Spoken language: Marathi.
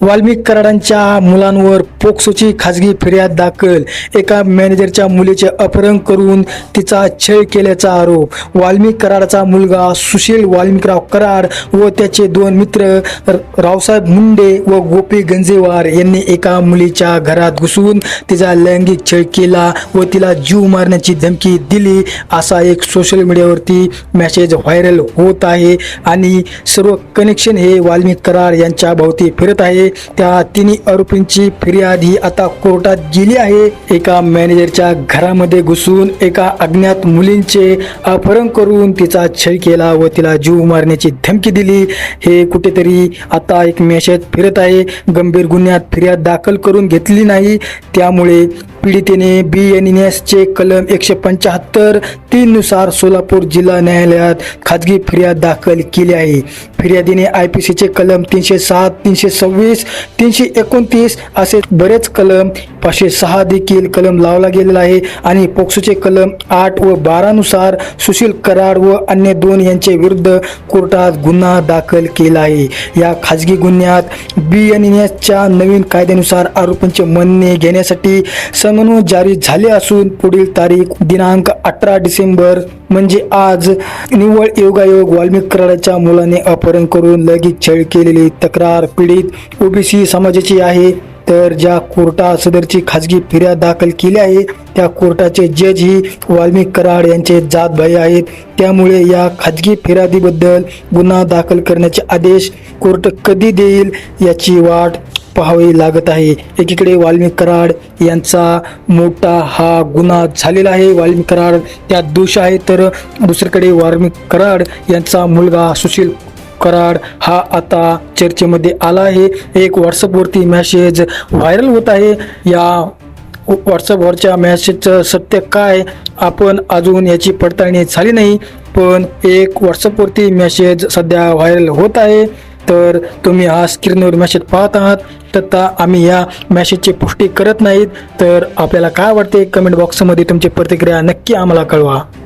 वाल्मिक कराडांच्या मुलांवर पोक्सोची खाजगी फिर्याद दाखल. एका मॅनेजरच्या मुलीचे अपहरण करून तिचा छळ केल्याचा आरोप. वाल्मिक कराडाचा मुलगा सुशील वाल्मिकराव कराड व त्याचे दोन मित्र रावसाहेब मुंडे व गोपी गंजेवार यांनी एका मुलीच्या घरात घुसून तिचा लैंगिक छळ केला व तिला जीव मारण्याची धमकी दिली. असा एक सोशल मीडियावरती मेसेज व्हायरल होत आहे आणि सर्व कनेक्शन हे वाल्मिक कराड यांच्या भोवती फिरत आहे. त्या तिन्ही आरोपींची फिर्याद ही आता कोर्टात गेली आहे. एका मॅनेजरच्या घरामध्ये घुसून एका अज्ञात मुलींचे अपहरण करून तिचा छळ केला व तिला जीव मारण्याची धमकी दिली. हे कुठेतरी आता एक मेसेज फिरत आहे. गंभीर गुन्ह्यात फिर्याद दाखल करून घेतली नाही. त्यामुळे पीडितेने बी एन एसचे कलम एकशे पंच्याहत्तर तीननुसार सोलापूर जिल्हा न्यायालयात खाजगी फिर्याद दाखल केली आहे. फिर्यादीने आय पी सीचे कलम तीनशे सात तीनशे सव्वीस तीनशे एकोणतीस असे बरेच कलम पाचशे सहा देखील कलम लावला गेलेला आहे आणि पोक्सोचे कलम आठ व बारानुसार सुशील कराड व अन्य दोन यांच्या विरुद्ध कोर्टात गुन्हा दाखल केला आहे. या खाजगी गुन्ह्यात बी एन एसच्या नवीन कायद्यानुसार आरोपींचे म्हणणे घेण्यासाठी समन्वय जारी झाले असून पुढील तारीख दिनांक अठरा डिसेंबर म्हणजे आज निव्वळ योगायोग वाल्मिक कराडाच्या मुलाने अपहरण करून लैंगिक छळ केलेली तक्रार पीडित ओबीसी समाजाची आहे. तर ज्या कोर्टा सदरची खाजगी फिर्याद दाखल केली आहे त्या कोर्टाचे जज ही वाल्मिक कराड यांचे जातभाई आहेत. त्यामुळे या खाजगी फिर्यादीबद्दल गुन्हा दाखल करण्याचे आदेश कोर्ट कधी देईल याची वाट पाहावे लागत आहे. एकीकडे वाल्मिक कराड यांचा मोठा हा गुन्हा झालेला आहे. वाल्मिक कराड त्यात दोष आहे. तर दुसरीकडे वाल्मिक कराड यांचा मुलगा सुशील कराड हा आता चर्चेमध्ये आला आहे. एक व्हॉट्सअपवरती मॅसेज व्हायरल होत आहे. या व्हॉट्सअपवरच्या मॅसेजचं सत्य काय? आपण अजून याची पडताळणी झाली नाही. पण एक व्हॉट्सअपवरती मॅसेज सध्या व्हायरल होत आहे. तर तुम्ही हा स्क्रीनवर मॅसेज पाहत आहात. तथा आम्ही या मॅसेजची पुष्टी करत नाहीत. तर आपल्याला काय वाटते? कमेंट बॉक्समध्ये तुमची प्रतिक्रिया नक्की आम्हाला कळवा.